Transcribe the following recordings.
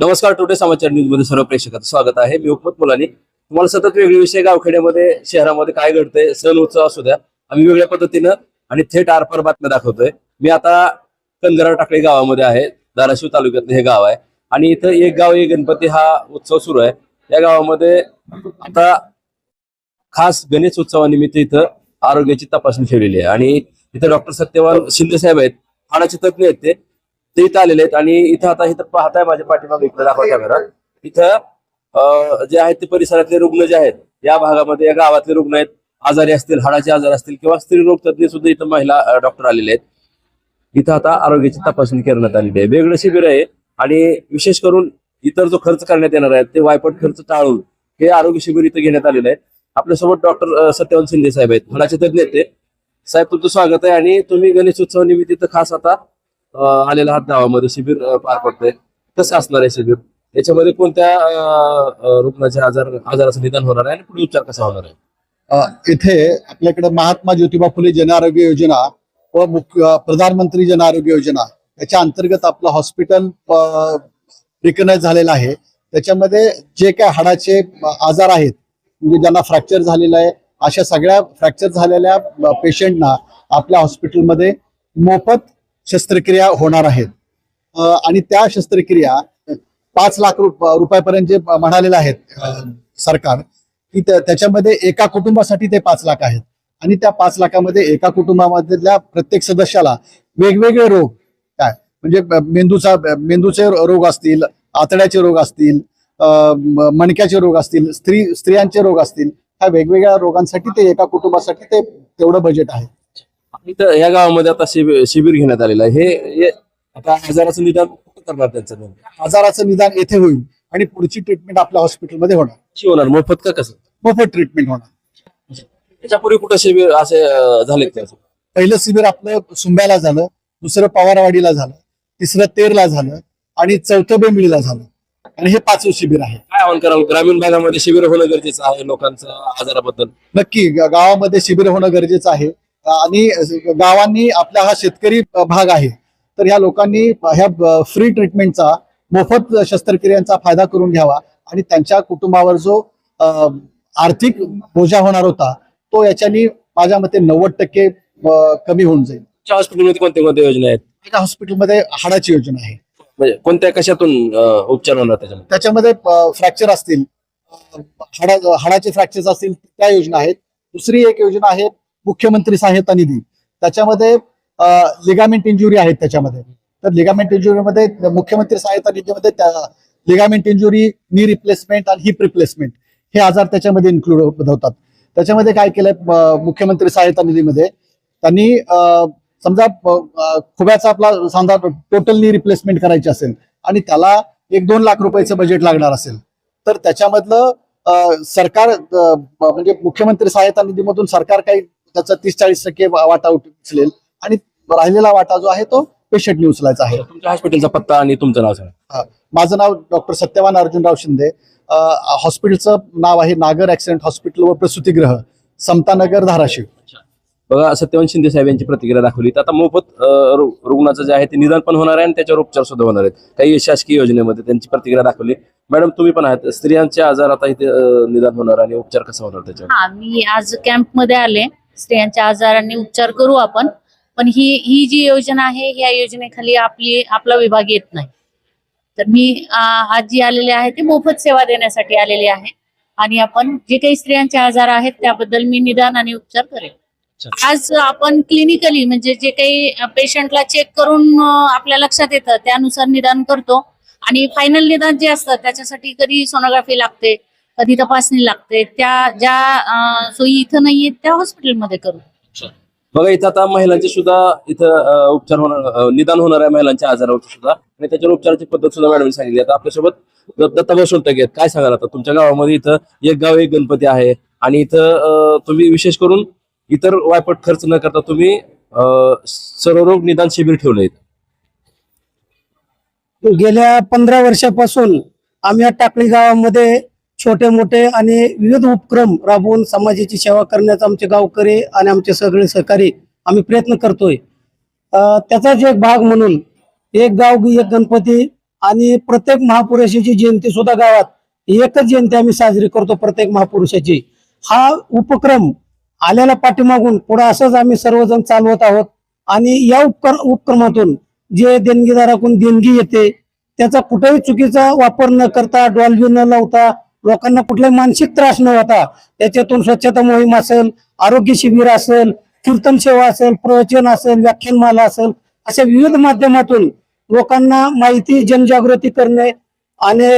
नमस्कार टोटे समाचार न्यूजमध्ये सर्व प्रेक्षकांचं स्वागत आहे. मी उपमत मुलानी. तुम्हाला सतत वेगळे विषय गावखेड्यामध्ये शहरामध्ये काय घडतंय सण उत्सव असू द्या आम्ही वेगळ्या पद्धतीनं आणि थेट आरपार बातम्या दाखवतोय. मी आता कंदरा टाकळी गावामध्ये आहे धाराशिव तालुक्यातलं हे गाव आहे. आणि इथं एक गाव एक गणपती हा उत्सव सुरू आहे. या गावामध्ये आता खास गणेश उत्सवानिमित्त इथं आरोग्याची तपासणी ठेवलेली आहे. आणि इथं डॉक्टर सत्यवान शिंदे साहेब आहेत हाडाचे तज्ञ आहेत ते. ते इथं आलेले आहेत. आणि इथं आता इथं पाहताय माझ्या पाठीमागे इकडे दाखवा कॅमेरा इथं जे आहेत ते परिसरातले रुग्ण जे आहेत या भागामध्ये या गावातले रुग्ण आहेत. आजारी असतील हाडाचे आजार असतील किंवा स्त्री रोग तज्ञ सुद्धा इथं महिला डॉक्टर आलेले आहेत. इथं आता आरोग्याची तपासणी करण्यात आलेली आहे. वेगळं शिबिर आहे. आणि विशेष करून इतर जो खर्च करण्यात येणार आहे ते वायपट खर्च टाळून हे आरोग्य शिबिर इथं घेण्यात आलेलं आहे. आपल्यासोबत डॉक्टर सत्यवंत शिंदे साहेब आहेत. हाडाचे तज्ञ आहेत ते. साहेब तुमचं स्वागत आहे. आणि तुम्ही गणेश उत्सव निमित्त खास आता आलेला आहात गावामध्ये शिबिर पार पडतंय. कसं असणार आहे शिबिर. याच्यामध्ये कोणत्या रुग्णाच्या रुग्णाचे आजार आजाराचं निदान होणार आहे आणि पुढे उपचार कसा होणार आहे? इथे आपल्याकडे महात्मा ज्योतिबा फुले जन आरोग्य योजना व मुख्य प्रधानमंत्री जन आरोग्य योजना याच्या अंतर्गत आपलं हॉस्पिटल रिकग्नाइज झालेलं आहे. त्याच्यामध्ये जे काय हाडाचे आजार आहेत म्हणजे ज्यांना फ्रॅक्चर झालेलं आहे अशा सगळ्या फ्रॅक्चर झालेल्या पेशंटना आपल्या हॉस्पिटलमध्ये मोफत शस्त्रक्रिया होणार आहेत. आणि त्या शस्त्रक्रिया पाच लाख रुपयापर्यंत जे म्हणालेले आहेत सरकार की त्याच्यामध्ये एका कुटुंबासाठी ते पाच लाख आहेत. आणि त्या पाच लाखामध्ये एका कुटुंबामधल्या प्रत्येक सदस्याला वेगवेगळे रोग काय? म्हणजे मेंदूचा मेंदूचे रोग असतील आतड्याचे रोग असतील मणक्याचे रोग असतील स्त्री स्त्रियांचे रोग असतील ह्या वेगवेगळ्या रोगांसाठी ते एका कुटुंबासाठी ते तेवढं बजेट आहे. इथं या गावामध्ये आता शिबिर शिबिर घेण्यात आलेलं आहे. हे हे आता आजाराचं निदान कुठं करणार त्यांचं नेमकं? आजाराचं निदान येथे होईल आणि पुढची ट्रीटमेंट आपल्या हॉस्पिटलमध्ये होणार. कशी होणार मोफत का कसं? मोफत ट्रीटमेंट होणार. त्याच्यापूर्वी कुठं शिबिर असे अं, का? पहिलं शिबिर आपलं सुंब्याला झालं दुसरं पवारवाडीला झालं तिसरं तेरला झालं आणि चौथं बेंबळीला झालं. आणि हे पाचवं शिबिर आहे. काय आव्हान कराल? ग्रामीण भागामध्ये शिबिर होणं गरजेचं आहे लोकांचं आजाराबद्दल. नक्की ग- गावामध्ये शिबिर होणं गरजेचं आहे. आणि गावांनी आपला हा शेतकरी भाग आहे. तर ह्या लोकांनी ह्या फ्री ट्रीटमेंटचा मोफत शस्त्रक्रियांचा फायदा करून घ्यावा आणि त्यांच्या कुटुंबावर जो आर्थिक बोजा होणार होता तो याच्यानी माझ्या मते नव्वद टक्के कमी होऊन जाईल. हॉस्पिटलमध्ये कोणत्या कोणत्या योजना आहेत? एका हॉस्पिटलमध्ये हाडाची योजना आहे. म्हणजे कोणत्या कशातून उपचार होणार त्याच्यामध्ये? त्याच्यामध्ये फ्रॅक्चर असतील. हाडा हाडाचे फ्रॅक्चर्स असतील त्या योजना आहेत. दुसरी एक योजना आहे मुख्यमंत्री सहायता निधी. त्याच्यामध्ये लिगामेंट इंजुरी आहेत त्याच्यामध्ये. तर लिगामेंट इंजुरीमध्ये मुख्यमंत्री सहायता निधीमध्ये लिगामेंट इंजुरी नी रिप्लेसमेंट आणि हिप रिप्लेसमेंट हे आजार त्याच्यामध्ये इन्क्लूड होतात. त्याच्यामध्ये काय केलंय मुख्यमंत्री सहायता निधीमध्ये? त्यांनी अ, समजा खुब्याचा आपला समजा टोटल नी रिप्लेसमेंट करायची असेल आणि त्याला एक दोन लाख रुपयाचं बजेट लागणार असेल तर त्याच्यामधलं सरकार म्हणजे मुख्यमंत्री सहायता निधीमधून सरकार काही त्याचा तीस चाळीस टक्के वाटा उचलेल. आणि राहिलेला वाटा जो आहे तो पेशंटनी उचलायचा आहे. तुमच्या हॉस्पिटलचा पत्ता आणि तुमचं नाव सांगा. माझं नाव डॉक्टर सत्यवान अर्जुनराव शिंदे. अ, हॉस्पिटलचं नाव आहे नागर ऍक्सिडेंट हॉस्पिटल व प्रसूतीगृह समतानगर धाराशिव. बघा सत्यवंत शिंदे साहेब यांची प्रतिक्रिया दाखवली. तर आता मोफत अं, रु- रुग्णाचं जे आहे ते निदान पण होणार आहे आणि त्याच्यावर उपचार सुद्धा होणार आहेत. काही शासकीय योजनेमध्ये त्यांची प्रतिक्रिया दाखवली. मॅडम तुम्ही पण आहात. स्त्रियांचे आजार आता इथे अं, निदान होणार आणि उपचार कसा होणार त्याच्यावर? हा मी आज कॅम्पमध्ये आले. स्त्रियांच्या आजारांनी उपचार करू आपण. पण ही ही जी योजना आहे या योजनेखाली आपली आपला विभाग येत नाही. तर मी आज जी आलेले आहे ते मोफत सेवा देण्यासाठी आलेले आहे. आणि आपण जे काही स्त्रियांचे आजार आहेत त्याबद्दल मी निदान आणि उपचार करेन. आज आपण क्लिनिकली म्हणजे जे काही पेशंटला चेक करून आपल्या लक्षात येतं त्यानुसार निदान करतो. आणि फायनल निदान जे असतं त्याच्यासाठी कधी सोनोग्राफी लागते कधी तपासणी लागते त्या ज्या सोयी इथं नाहीये त्या हॉस्पिटलमध्ये करू. बघा इथं आता महिलांचे सुद्धा इथं उपचार होणार निदान होणार आहे महिलांच्या आजारावर सुद्धा आणि त्याच्यावर उपचाराची पद्धत सुद्धा मॅडम सांगितली. आता आपल्यासोबत द- दत्ता बसवंत आहेत. काय सांगाल आता? तुमच्या गावामध्ये इथं एक गाव एक गणपती आहे आणि इथं तुम्ही विशेष करून इतर वायपट खर्च न करता तुम्ही सर्वरोग निदान शिबिर ठेवलं इथं. गेल्या पंधरा वर्षापासून आम्ही या टाकळी गावामध्ये छोटे मोठे आणि विविध उपक्रम राबवून समाजाची सेवा करण्याचा आमचे गावकरी आणि आमचे सगळे सहकारी आम्ही प्रयत्न करतोय. त्याचाच एक भाग म्हणून एक गाव एक गणपती आणि प्रत्येक महापुरुषाची जयंती सुद्धा गावात एकच जयंती आम्ही साजरी करतो प्रत्येक महापुरुषाची. हा उपक्रम आल्याला पाठीमागून पुढे असंच आम्ही सर्वजण चालवत आहोत आणि या उपकर उपक्रमातून जे देणगीदाराकडून देणगी येते त्याचा कुठेही चुकीचा वापर न करता डॉल्बी न लावता लोकांना कुठलाही मानसिक त्रास न होता त्याच्यातून स्वच्छता मोहीम असेल आरोग्य शिबिर असेल कीर्तन सेवा असेल प्रवचन असेल व्याख्यानमाला असेल अशा विविध माध्यमातून लोकांना माहिती जनजागृती करणे आणि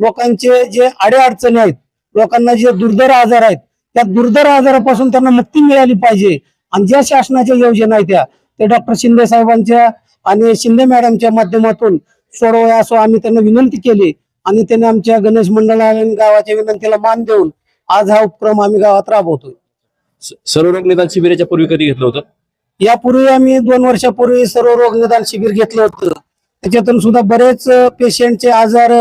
लोकांचे जे अडीअडचणी आहेत लोकांना जे दुर्धर आजार आहेत त्या दुर्धर आजारापासून त्यांना मुक्ती मिळाली पाहिजे. आणि ज्या शासनाच्या योजना आहेत त्या ते डॉक्टर शिंदे साहेबांच्या आणि शिंदे मॅडमच्या माध्यमातून सोडवया असो आम्ही त्यांना विनंती केली. आणि त्यांनी आमच्या गणेश मंडळा आणि गावाच्या विनंतीला मान देऊन आज हा उपक्रम आम्ही गावात राबवतोय. सर्वरोग निदान शिबिराच्या पूर्वी कधी घेतलं होतं? यापूर्वी आम्ही दोन वर्षापूर्वी सर्व रोग निदान शिबिर घेतलं होतं. त्याच्यातून सुद्धा बरेच पेशंटचे आजार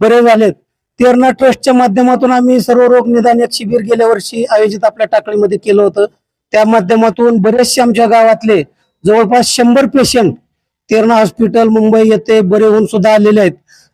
बरे झालेत. तेरणा ट्रस्टच्या माध्यमातून आम्ही सर्व रोग निदान एक शिबिर गेल्या वर्षी आयोजित आपल्या टाकळीमध्ये केलं होतं. त्या माध्यमातून बरेचसे आमच्या गावातले जवळपास शंभर पेशंट तेरणा हॉस्पिटल मुंबई येथे बरे होऊन सुद्धा आलेले आहेत.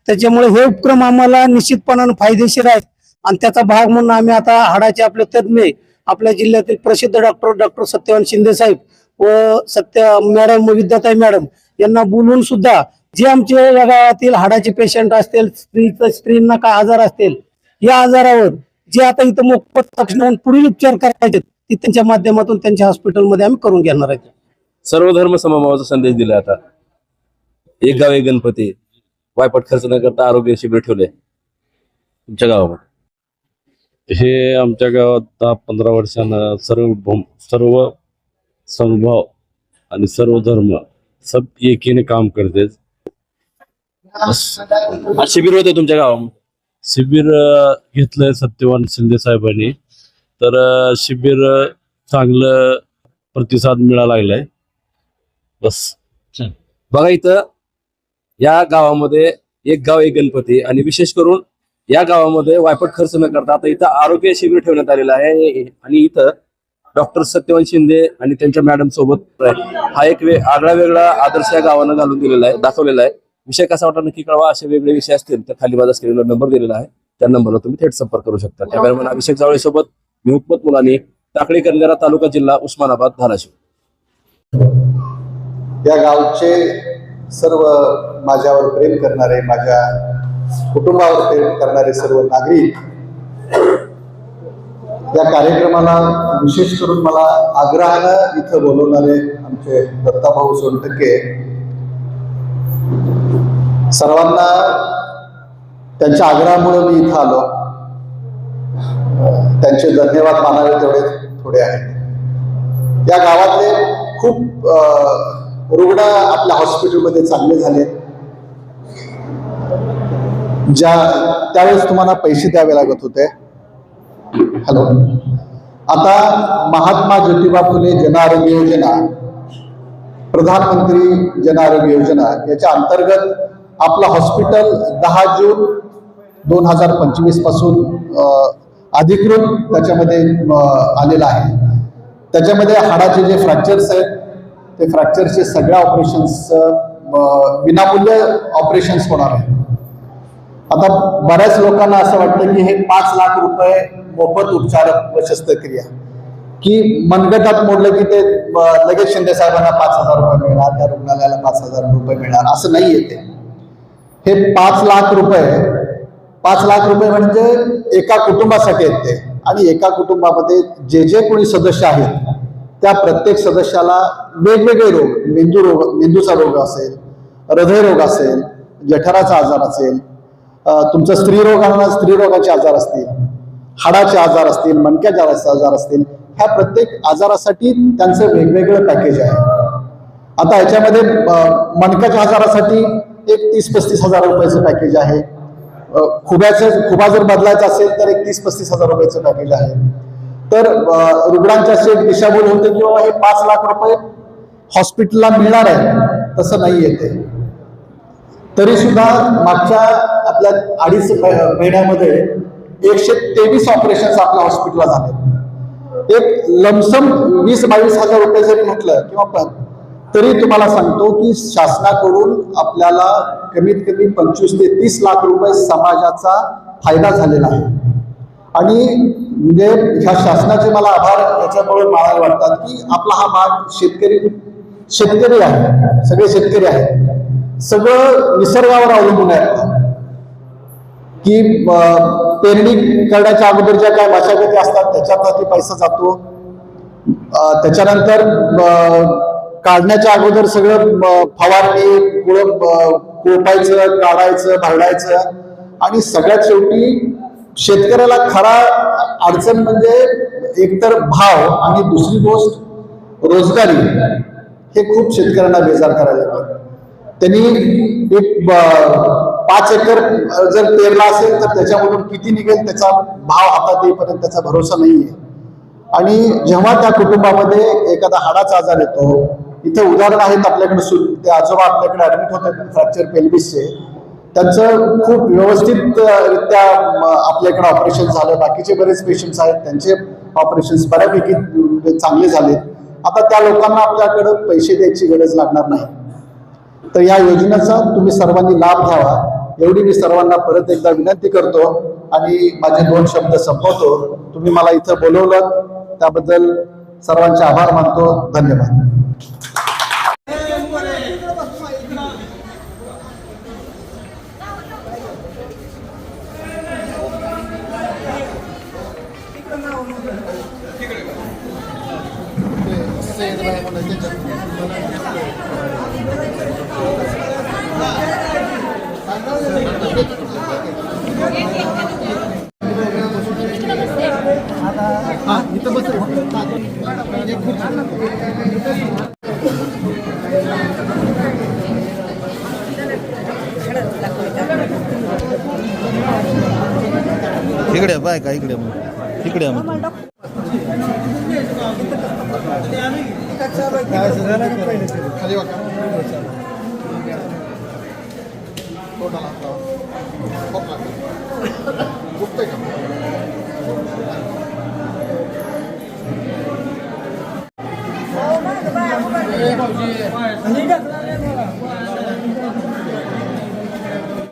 त्याच्यामुळे हे उपक्रम आम्हाला निश्चितपणानं फायदेशीर आहेत. आणि त्याचा भाग म्हणून आम्ही आता हाडाचे आपले तज्ज्ञ आपल्या जिल्ह्यातील प्रसिद्ध डॉक्टर डॉक्टर सत्यवान शिंदे साहेब व सत्य मॅडम विद्याताई मॅडम यांना बोलवून सुद्धा जे आमचे या गावातील हाडाचे पेशंट असतील स्त्री स्त्रींना काय आजार असतील या आजारावर जे आता इथं मोफत लक्षण पुढील उपचार करायचे ते त्यांच्या माध्यमातून त्यांच्या हॉस्पिटलमध्ये आम्ही करून घेणार आहेत. सर्व धर्म समभावाचा संदेश दिला आता. एक गाव एक गणपती. वायपट खर्च न करता आरोग्य शिबिर ठेवले. तुमच्या गावामध्ये? हे आमच्या गावात दहा पंधरा वर्षानं सर्व सर्व समभाव आणि सर्व धर्म सब एकीने काम करते. शिबिर होते तुमच्या गावामध्ये? शिबिर घेतलंय सत्यवान शिंदे साहेबांनी. तर शिबिर चांगलं प्रतिसाद मिळाला लागलाय. बस. बघा इथं या गावामध्ये एक गाव एक गणपती आणि विशेष करून या गावामध्ये वायपट खर्च न करता आता इथं आरोग्य शिबिर ठेवण्यात आलेलं आहे आणि इथं डॉक्टर सत्यवान शिंदे आणि त्यांच्या मॅडम सोबत हा एक वे आगळा वेगळा आदर्श या गावानं घालून दिलेला आहे दाखवलेला आहे. विषय कसा वाटला नक्की कळवा. असे वेगळे विषय असतील तर खाली माझा स्क्रीनवर नंबर दिलेला आहे. त्या नंबरवर तुम्ही थेट संपर्क करू शकता. कॅमेरामॅन अभिषेक जावळे सोबत मी हुकमत मुलानी टाकळी करणारा तालुका जिल्हा उस्मानाबाद धाराशिव. या गावचे सर्व माझ्यावर प्रेम करणारे माझ्या कुटुंबावर प्रेम करणारे सर्व नागरिक या कार्यक्रमाला विशेष करून मला आग्रहानं इथं बोलवणारे आमचे दत्ताभाऊ सोनटक्के सर्वांना त्यांच्या आग्रहामुळे मी इथं आलो. त्यांचे धन्यवाद मानावे तेवढे थोडे आहेत. या गावातले खूप रुग्ण आपल्या हॉस्पिटलमध्ये चांगले झाले. ज्या त्यावेळेस तुम्हाला पैसे द्यावे लागत होते. हॅलो आता महात्मा ज्योतिबा फुले जन आरोग्य योजना प्रधानमंत्री जन आरोग्य योजना याच्या अंतर्गत आपलं हॉस्पिटल दहा जून दोन हजार पंचवीसपासून अधिकृत त्याच्यामध्ये आलेलं आहे. त्याच्यामध्ये हाडाचे जे फ्रॅक्चर्स आहेत ते फ्रॅक्चरचे सगळ्या ऑपरेशन्स विनामूल्य ऑपरेशन्स होणार आहेत. आता बऱ्याच लोकांना असं वाटतं की हे पाच लाख रुपये मोफत उपचार व शस्त्रक्रिया की मनगटात मोडलं की ते लगेच शिंदे साहेबांना पाच हजार रुपये मिळणार त्या रुग्णालयाला पाच हजार रुपये मिळणार असं नाही येते हे पाच लाख रुपये पाच लाख रुपये म्हणजे एका कुटुंबासाठी आहेत ते. आणि एका कुटुंबामध्ये जे जे कोणी सदस्य आहेत त्या प्रत्येक सदस्याला वेगवेगळे रोग मेंदू रोग मेंदूचा रोग असेल हृदय रोग असेल जठराचा आजार असेल तुमचा स्त्रीरोगांना स्त्री रोगांना स्त्री रोगाचे आजार असतील हाडाचे आजार असतील मणक्याचे आजार असतील ह्या प्रत्येक आजारासाठी त्यांचं वेगवेगळं पॅकेज आहे. आता याच्यामध्ये मणक्याच्या आजारासाठी एक तीस पस्तीस हजार रुपयाचं पॅकेज आहे. खुब्याचं खुबा जर बदलायचं असेल तर एक तीस पस्तीस हजार रुपयाचं पॅकेज आहे. तर रुग्णांच्या अशी दिशाभूल होते की बाबा हे पाच लाख रुपये हॉस्पिटलला मिळणार आहे तसं नाही येते. तरी सुद्धा मागच्या आपल्या अडीच महिन्यामध्ये एकशे तेवीस ऑपरेशन आपल्या हॉस्पिटलला झाले. एक लमसम वीस बावीस हजार रुपये जरी म्हटलं किंवा तरी तुम्हाला सांगतो की शासनाकडून आपल्याला कमीत कमी पंचवीस ते तीस लाख रुपये समाजाचा फायदा झालेला आहे. आणि म्हणजे ह्या शासनाचे मला आभार याच्यामुळे मानायला वाटतात की आपला हा भाग शेतकरी शेतकरी आहे. सगळे शेतकरी आहेत. सगळं निसर्गावर अवलंबून आहे. की पेरणी करण्याच्या अगोदर ज्या काय मशागती असतात त्याच्यासाठी पैसा जातो. त्याच्यानंतर काढण्याच्या अगोदर सगळं फवारणी कुळं कोपायचं काढायचं भरडायचं. आणि सगळ्यात शेवटी शेतकऱ्याला खरा अडचण म्हणजे एकतर भाव आणि दुसरी गोष्ट रोजगारी. हे खूप शेतकऱ्यांना बेजार करायला लागलं. त्यांनी एक पाच एकर जर पेरला असेल तर त्याच्यामधून किती निघेल त्याचा भाव हातात येईपर्यंत त्याचा भरोसा नाहीये. आणि जेव्हा त्या कुटुंबामध्ये एखादा हाडाचा आजार येतो इथे उदाहरण आहेत आपल्याकडे सुरू ते आजोबा आपल्याकडे ऍडमिट होते फ्रॅक्चर पेल्विसचे त्यांचं खूप व्यवस्थितरित्या आपल्याकडे ऑपरेशन झालं. बाकीचे बरेच पेशंट्स आहेत. त्यांचे ऑपरेशन्स बऱ्यापैकी चांगले झालेत. आता त्या लोकांना आपल्याकडं पैसे द्यायची गरज लागणार नाही. तर या योजनेचा तुम्ही सर्वांनी लाभ घ्यावा. एवढी मी सर्वांना परत एकदा विनंती करतो आणि माझे दोन शब्द संपवतो. तुम्ही मला इथं बोलवलं त्याबद्दल सर्वांचे आभार मानतो. धन्यवाद. इकडे बाय का इकडे मग? इकडे मग ಟೋಟಲ್ ಅಂತ ಗೊತ್ತಾಯ್ತು